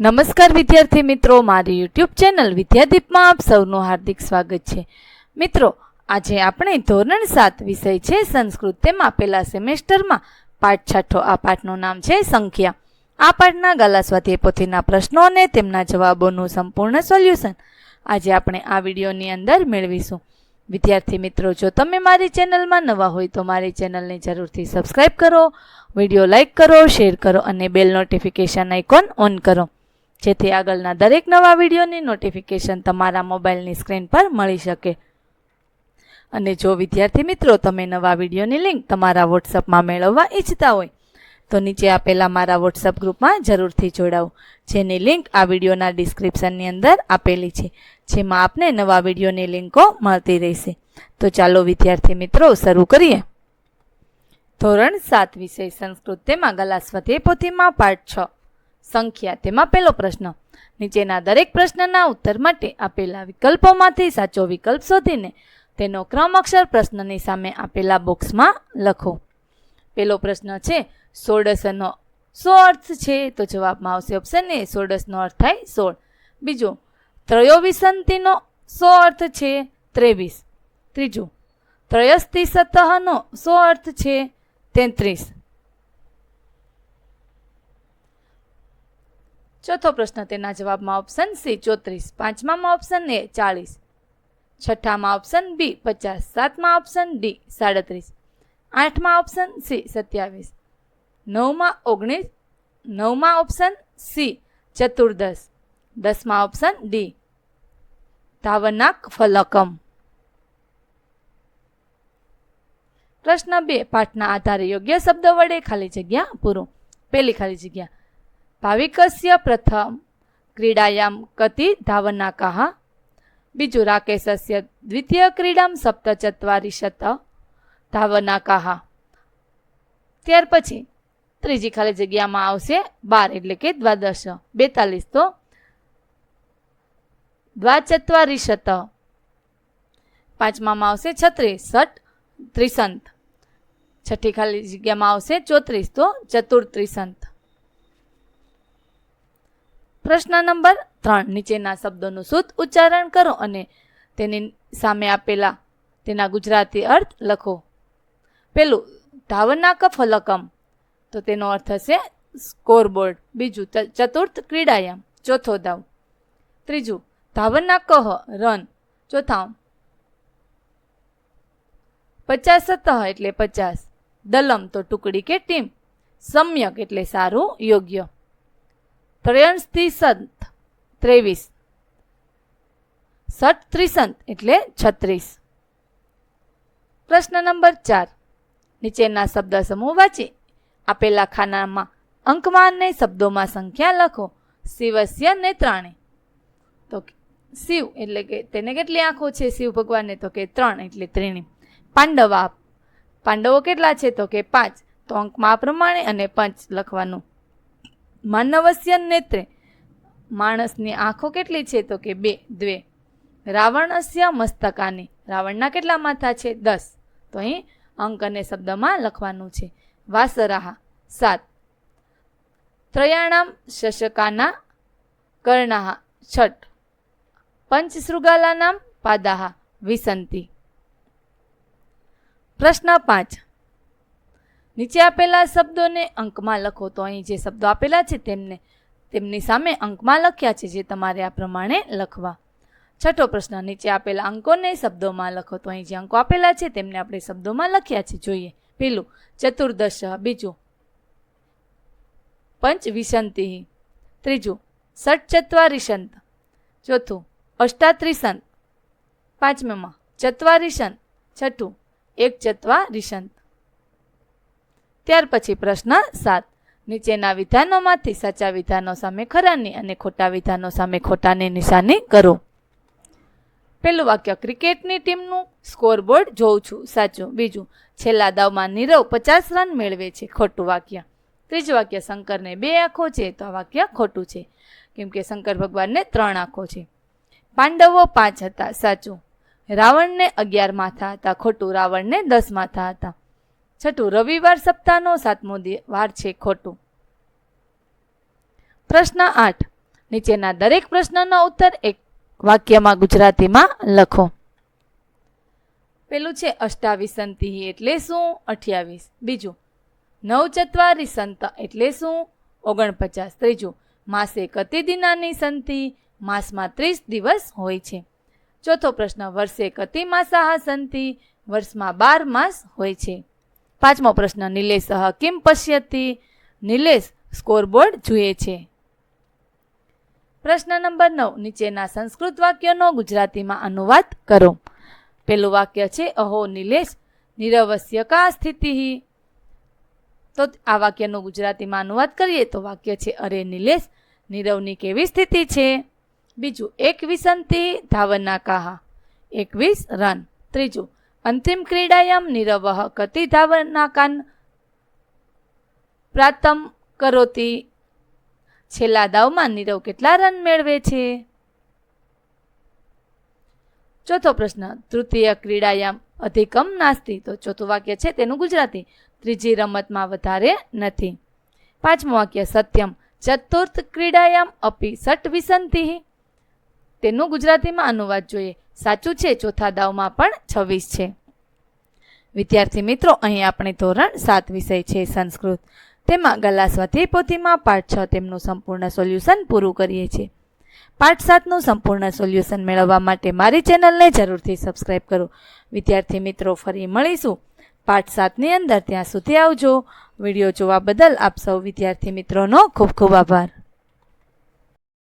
નમસ્કાર વિદ્યાર્થી મિત્રો, મારી યુટ્યુબ ચેનલ વિદ્યાદીપમાં આપ સૌનું હાર્દિક સ્વાગત છે. મિત્રો, આજે આપણે ધોરણ સાત વિષય છે સંસ્કૃત તેમાં પેલા સેમેસ્ટરમાં પાઠ છઠ્ઠો. આ પાઠનું નામ છે સંખ્યા. આ પાઠના ગાલા સ્વાધ્યાય પોથીના પ્રશ્નો અને તેમના જવાબોનું સંપૂર્ણ સોલ્યુશન આજે આપણે આ વિડીયોની અંદર મેળવીશું. વિદ્યાર્થી મિત્રો, જો તમે મારી ચેનલમાં નવા હોય તો મારી ચેનલને જરૂરથી સબસ્ક્રાઇબ કરો, વીડિયો લાઇક કરો, શેર કરો અને બેલ નોટિફિકેશન આઇકોન ઓન કરો. જેથી આગળના દરેક નવા વિડીયોની નોટિફિકેશન તમારા મોબાઈલની સ્ક્રીન પર મળી શકે. અને જો વિદ્યાર્થી મિત્રો, તમે નવા વિડીયોની લિંક તમારા વોટ્સઅપમાં મેળવવા ઈચ્છતા હોય, તો નીચે આપેલા મારા વોટ્સઅપ ગ્રુપમાં જરૂરથી જોડાવો જેની લિંક આ વિડીયોના ડિસ્ક્રિપ્શનની અંદર આપેલી છે, જેમાં આપને નવા વિડીયોની લિંકો મળતી રહેશે. તો ચાલો વિદ્યાર્થી મિત્રો, શરૂ કરીએ. ધોરણ સાત વિષય સંસ્કૃત તેમાં ગલા સ્વધ્યાય પોથીમાં પાઠ છ. સંખ્યા. તેમાં પહેલો પ્રશ્ન, નીચેના દરેક પ્રશ્નના ઉત્તર માટે આપેલા વિકલ્પોમાંથી સાચો વિકલ્પ શોધીને તેનો ક્રમ અક્ષર પ્રશ્નની સામે આપેલા બોક્સમાં લખો. પેલો પ્રશ્ન છે, સોળસનો સો અર્થ છે? તો જવાબમાં આવશે ઓપ્શન એ, સોળસનો અર્થ થાય સોળ. બીજો, ત્રયોવિસંતીનો સો અર્થ છે? ત્રેવીસ. ત્રીજું ત્રયસ્તિ સતહનો સો અર્થ છે? તેત્રીસ. ચોથો પ્રશ્ન તેના જવાબમાં ઓપ્શન સી ચોત્રીસ, પાંચમામાં ઓપ્શન એ ચાળીસ, છઠ્ઠામાં ઓપ્શન બી પચાસ, સાતમાં ઓપ્શન ડી સાડત્રીસ, આઠમાં ઓપ્શન સી સત્યાવીસ, નવમાં ઓગણીસ, નવમાં ઓપ્શન સી ચતુર્દશ, દસમાં ઓપ્શન ડી ધાવનાક ફલકમ. પ્રશ્ન બે, પાઠના આધારે યોગ્ય શબ્દ વડે ખાલી જગ્યા પૂરો. પહેલી ખાલી જગ્યા ભાવિકસ્ય પ્રથમ ક્રીડાયામ કતિ ધાવનાકાહ બીજું રાકેશસ્ય દ્વિતીય ક્રીડામ સપ્તચત્વારિશત ધાવનાકાહ ત્યાર પછી ત્રીજી ખાલી જગ્યામાં આવશે બાર એટલે કે દ્વાદશ બેતાલીસ તો દ્વાચત્વારિશત પાંચમામાં આવશે છત્રીસ સટ ત્રિસંત છઠ્ઠી ખાલી જગ્યામાં આવશે ચોત્રીસ તો ચતુર્ત્રિસંત પ્રશ્ન નંબર ત્રણ. નીચેના શબ્દોનું શુદ્ધ ઉચ્ચારણ કરો અને તેની સામે આપેલા તેના ગુજરાતી અર્થ લખો. પેલું ધાવનાક ફલકમ તો તેનો અર્થ હશે સ્કોરબોર્ડ. બીજું ચતુર્થ ક્રીડાયામ. ચોથો દાવ. ત્રીજું ધાવનાકહ રન. ચોથા પચાસતઃ એટલે પચાસ. દલમ તો ટુકડી કે ટીમ. સમ્યક એટલે સારું, યોગ્ય. ત્રયંશથી સંત, ત્રેવીસ. સઠ ત્રિસંત એટલે છત્રીસ. પ્રશ્ન નંબર ચાર. નીચેના શબ્દ સમૂહ વાંચી. આપેલા ખાનામાં અંકમાનને શબ્દોમાં સંખ્યા લખો. શિવસ્ય નેત્રાણે તો શિવ એટલે કે તેને કેટલી આંખો છે? શિવ ભગવાનને તો કે ત્રણ એટલે ત્રીણી. પાંડવા. પાંડવો કેટલા છે? તો કે પાંચ. તો અંકમાં આ પ્રમાણે અને પંચ લખવાનું. માનવસ્ય નેત્રે. માણસની આંખો કેટલી છે તો કે બે, દ્વે. રાવણસ્ય મસ્તકાની. રાવણના કેટલા માથા છે? દસ. તો અહીં અંક અને શબ્દમાં લખવાનું છે. વાસરાહા, સાત. ત્રયાણામ શશકાના, કર્ણાહા, છઠ. પંચશૃગાલાનામ પાદાહા, વિસંતી. પ્રશ્ન પાંચ. નીચે આપેલા શબ્દોને અંકમાં લખો. તો અહીં જે શબ્દો આપેલા છે તેમને, તેમની સામે અંકમાં લખ્યા છે જે તમારે આ પ્રમાણે લખવા. છઠ્ઠો પ્રશ્ન, નીચે આપેલા અંકોને શબ્દોમાં લખો. તો અહીં જે અંકો આપેલા છે તેમને આપણે શબ્દોમાં લખ્યા છે. જોઈએ. પેલું, ચતુર્દશ, બીજું પંચ વિસંતિ ત્રીજું, ષટચત્વારિશંત, ચોથું, અષ્ટાત્રિસંત, પાંચમામાં ચત્વારિશંત છઠ્ઠું એક ચત્વારિશંત ત્યાર પછી પ્રશ્ન સાત. નીચેના વિધાનોમાંથી સાચા વિધાનો સામે ખરાની અને ખોટા વિધાનો સામે ખોટાની નિશાની કરો. પહેલું વાક્ય, ક્રિકેટની ટીમનું સ્કોરબોર્ડ જોઉં છું. સાચું. બીજું, છેલ્લા દાવમાં નીરવ પચાસ રન મેળવે છે. ખોટું વાક્ય. ત્રીજું વાક્ય, શંકરને બે આંખો છે. તો આ વાક્ય ખોટું છે. કેમ કે શંકર ભગવાનને ત્રણ આંખો છે. પાંડવો પાંચ હતા. સાચું. રાવણને અગિયાર માથા હતા. ખોટું રાવણને દસ માથા હતા. છઠ્ઠું, રવિવાર સપ્તાહનો સાતમો વાર છે ખોટું. પ્રશ્ન આઠ, નીચેના દરેક પ્રશ્નનો ઉત્તર એક વાક્યમાં ગુજરાતીમાં લખો. પેલું છે અષ્ટાવિસંતિ એટલે શું? અઠ્યાવીસ. બીજું નવચત્વારી સંત એટલે શું? ઓગણપચાસ. ત્રીજું, માસે કતિ દિનાની સંતિ? માસમાં ત્રીસ દિવસ હોય છે. ચોથો પ્રશ્ન, વર્ષે કતિ માસાહ સંતિ? વર્ષમાં બાર માસ હોય છે. પાંચમો પ્રશ્ન, નિલેશ કિમ પશ્યતી? નિલેશ સ્કોરબોર્ડ જુએ છે. પ્રશ્ન નંબર નવ, નીચેના સંસ્કૃત વાક્યનો ગુજરાતીમાં અનુવાદ કરો. પેલું વાક્ય છે, અહો નિલેશ નિરવસ્ય કા સ્થિતિ તો આ વાક્યનું ગુજરાતીમાં અનુવાદ કરીએ તો વાક્ય છે, અરે નિલેશ, નીરવની કેવી સ્થિતિ છે? બીજું એક વિસંતિ ધાવના કાહા, એકવીસ રન. ત્રીજું અંતિમ ક્રીડાયામ નીરવ કતિ ધાવનાકાન પ્રાતમ કરોતી. છેલ્લા દાવમાં નીરવ કેટલા રન મેળવે છે? ચોથો પ્રશ્ન, તૃતીય ક્રીડાયામ અધિકમ નાસ્તી તો ચોથું વાક્ય છે તેનું ગુજરાતી. ત્રીજી રમતમાં વધારે નથી. પાંચમું વાક્ય, સત્યમ. ચતુર્થ ક્રીડાયામ અપી સટ વિસંતિ તેનું ગુજરાતીમાં અનુવાદ જોઈએ. સાચું છે, ચોથા દાવમાં પણ છવ્વીસ છે. વિદ્યાર્થી મિત્રો, અહીં આપણે ધોરણ સાત વિષય છે, સંસ્કૃત. તેમાં ગલા સ્વાધ્યાય પોથીમાં પાઠ છ તેમનું સંપૂર્ણ સોલ્યુશન પૂરું કરીએ છીએ. પાઠ સાતનું સંપૂર્ણ સોલ્યુશન મેળવવા માટે મારી ચેનલને જરૂરથી સબસ્ક્રાઈબ કરો. વિદ્યાર્થી મિત્રો, ફરી મળીશું. પાઠ સાતની અંદર ત્યાં સુધી આવજો. વીડિયો જોવા બદલ આપ સૌ વિદ્યાર્થી મિત્રોનો ખૂબ ખૂબ આભાર.